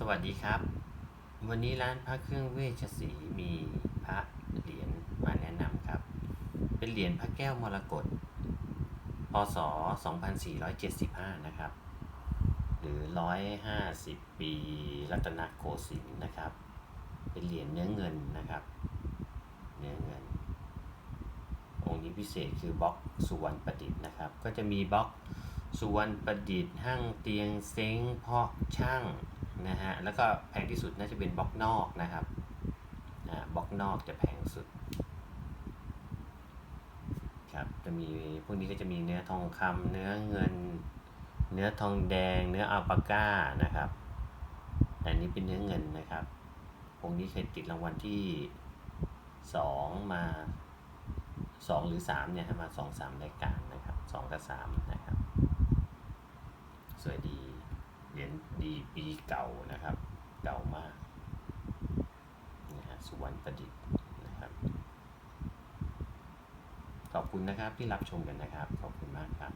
สวัสดีครับ วันนี้ร้านพระเครื่องเวชศรีมีพระเหรียญมาแนะนำครับ เป็นเหรียญพระแก้วมรกตพศ 2475 นะครับ หรือ 150 ปีรัตนโกสินทร์นะครับ เป็นเหรียญเนื้อเงินนะครับ เนื้อเงิน องค์นี้พิเศษคือบล็อกสุวรรณประดิษฐ์นะครับ ก็จะมีบล็อก สุวรรณประดิษฐ์ห้างเตียงเซ้งเพาะช่างนะฮะแล้วก็แพงที่สุดน่าจะเป็นบล็อกนอกนะครับอ่าบล็อกนอกจะแพงสุดครับจะมีพวกนี้ก็จะมีเนื้อทองคำเนื้อเงิน เนื้อทองแดง เนื้ออัลปาก้านะครับแต่อันนี้เป็นเนื้อเงินนะครับองค์นี้เคยติดรางวัลที่สองมาสองหรือสามเนี่ยมาสองสามรายการนะครับสองกับสามนะครับ วยดีเหรียญดีปีเก่านะครับ เก่ามากนะฮะสุวรรณประดิษฐ์นะครับ ขอบคุณนะครับที่รับชมกันนะครับ ขอบคุณมากครับ